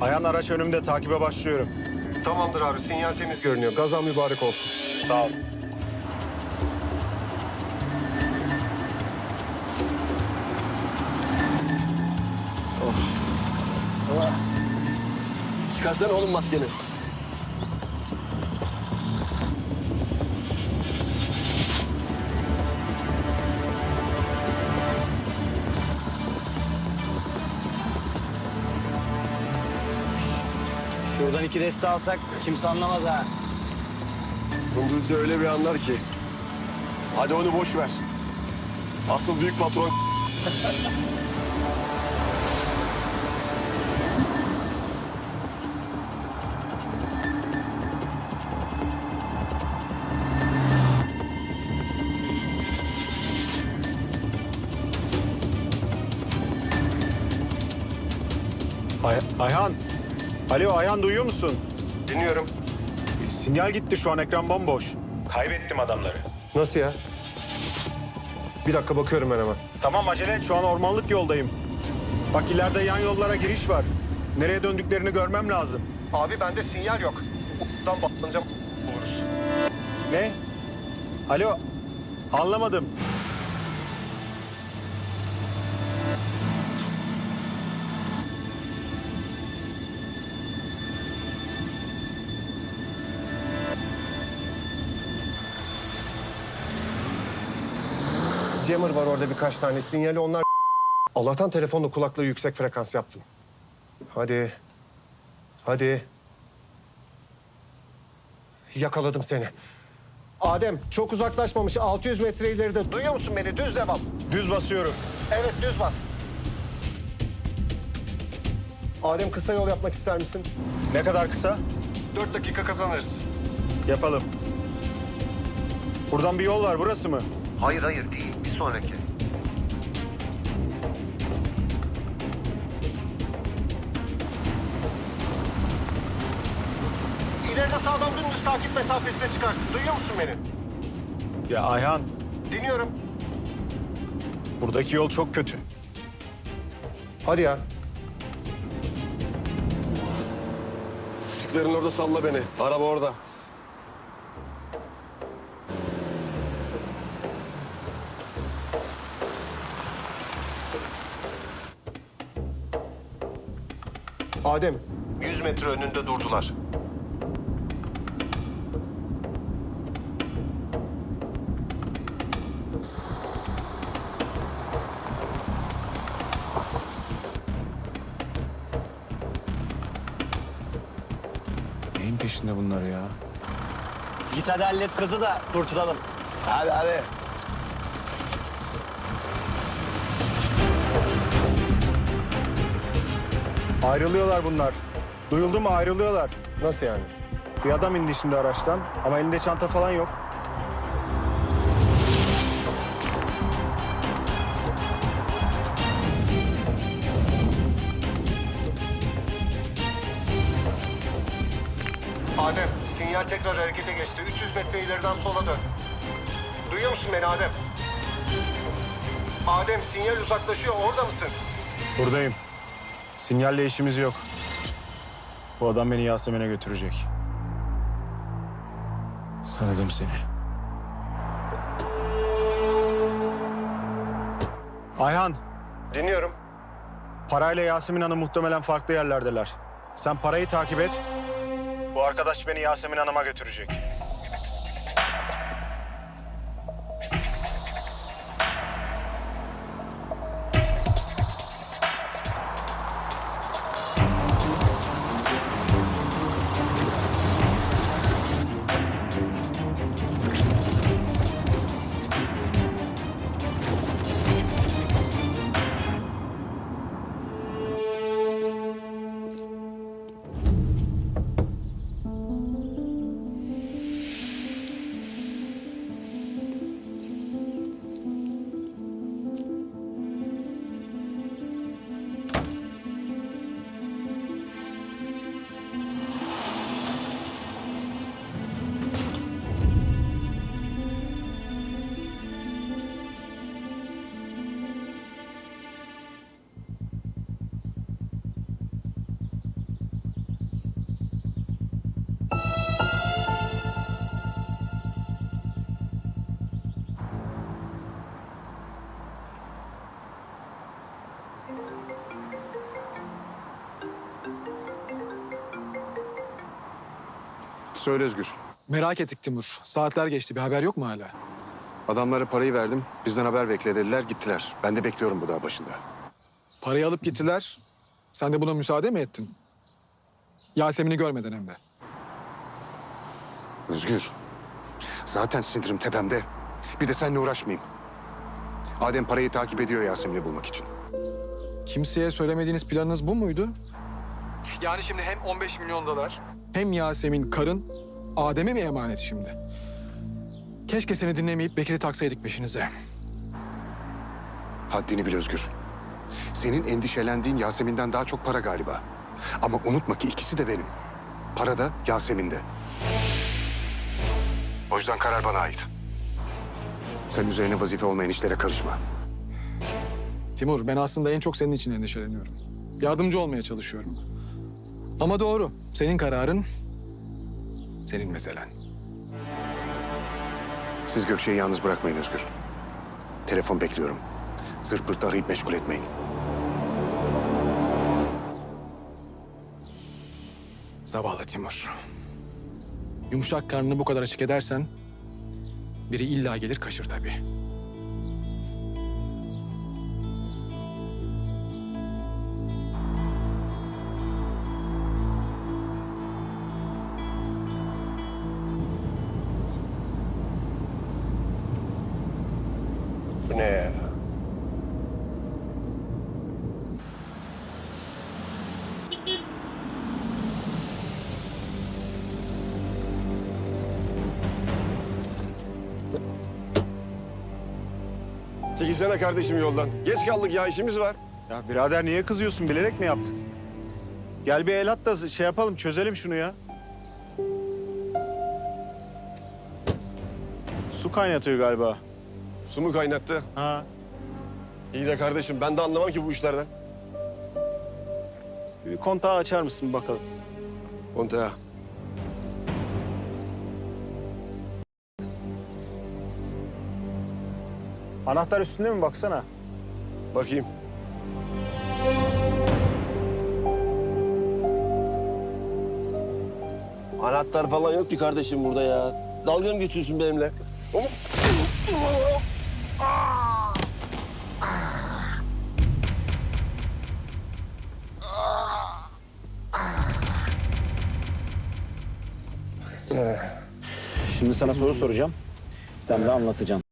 Ayhan araç önümde takibe başlıyorum. Tamamdır abi sinyal temiz görünüyor. Gazan mübarek olsun. Sağ ol. Çıkarsana oğlum maskeni. Şuradan iki deste alsak kimse anlamaz ha. Kunduzi öyle bir anlar ki. Hadi onu boş ver. Asıl büyük patron Ay Ayhan. Alo Ayhan duyuyor musun? dinliyorum. Sinyal gitti şu an ekran bomboş. Kaybettim adamları. Nasıl ya? Bir dakika bakıyorum ben hemen. Tamam acele et şu an ormanlık yoldayım. Bak ileride yan yollara giriş var. Nereye döndüklerini görmem lazım. Abi bende sinyal yok. Buradan bağlanacağım buluruz. Ne? Alo. Anlamadım. Jammer var orada birkaç tane. Sinyali onlar... Allah'tan telefonla kulaklığı yüksek frekans yaptım. Hadi. Hadi. Yakaladım seni. Adem çok uzaklaşmamış. 600 metre ileride. Duyuyor musun beni? Düz devam. Düz basıyorum. Evet düz bas. Adem kısa yol yapmak ister misin? Ne kadar kısa? 4 dakika kazanırız. Yapalım. Buradan bir yol var burası mı? Hayır hayır değil. Sonraki. İleride sağdan dümdüz takip mesafesine çıkarsın. Duyuyor musun beni? Ya Ayhan Dinliyorum. buradaki yol çok kötü. Hadi ya. Kütüklerin orada salla beni. Araba orada. Adem. 100 metre önünde durdular. Neyin peşinde bunlar ya? Git hadi hallet kızı da kurtulalım. Hadi hadi. Ayrılıyorlar bunlar. Duyuldu mu ayrılıyorlar. Nasıl yani? Bir adam indi şimdi araçtan ama elinde çanta falan yok. Adem, sinyal tekrar harekete geçti. 300 metre ileriden sola dön. Duyuyor musun beni Adem? Adem, sinyal uzaklaşıyor. Orada mısın? Buradayım. Sinyalle işimiz yok. Bu adam beni Yasemin'e götürecek. Tanıdım seni. Ayhan, Dinliyorum. parayla Yasemin Hanım muhtemelen farklı yerlerdeler. Sen parayı takip et. Bu arkadaş beni Yasemin Hanım'a götürecek. Söyle Özgür. Merak ettik Timur. Saatler geçti. Bir haber yok mu hala? Adamlara parayı verdim. Bizden haber bekle dediler. Gittiler. Ben de bekliyorum bu dağ başında. Parayı alıp gittiler. Sen de buna müsaade mi ettin? Yasemin'i görmeden hem de. Özgür. Zaten sinirim tepemde. Bir de seninle uğraşmayayım. Adem parayı takip ediyor Yasemin'i bulmak için. Kimseye söylemediğiniz planınız bu muydu? Yani şimdi hem 15 milyon dolar hem Yasemin karın Adem'e mi emanet şimdi? Keşke seni dinlemeyip Bekir'i taksaydık peşinize. Haddini bil Özgür. Senin endişelendiğin Yasemin'den daha çok para galiba. Ama unutma ki ikisi de benim. Para da Yasemin'de. O yüzden karar bana ait. Sen üzerine vazife olmayan işlere karışma. Timur ben aslında en çok senin için endişeleniyorum. Yardımcı olmaya çalışıyorum. Ama doğru. Senin kararın senin meselen. Siz Gökçe'yi yalnız bırakmayın Özgür. Telefon bekliyorum. Zırt pırt arayıp meşgul etmeyin. Zavallı Timur. Yumuşak karnını bu kadar açık edersen... ...biri illa gelir kaşır tabii. Çekilsene kardeşim yoldan. Geç kaldık ya işimiz var. Ya birader niye kızıyorsun? Bilerek mi yaptık? Gel bir el at da şey yapalım, çözelim şunu ya. Su kaynatıyor galiba. Su mu kaynattı? Ha. İyi de kardeşim ben de anlamam ki bu işlerden. Bir kontağı açar mısın bakalım? Konta. Anahtar üstünde mi baksana? Bakayım. Anahtar falan yok ki kardeşim burada ya. Dalga mı geçiyorsun benimle? Şimdi sana soru soracağım. Sen de anlatacaksın.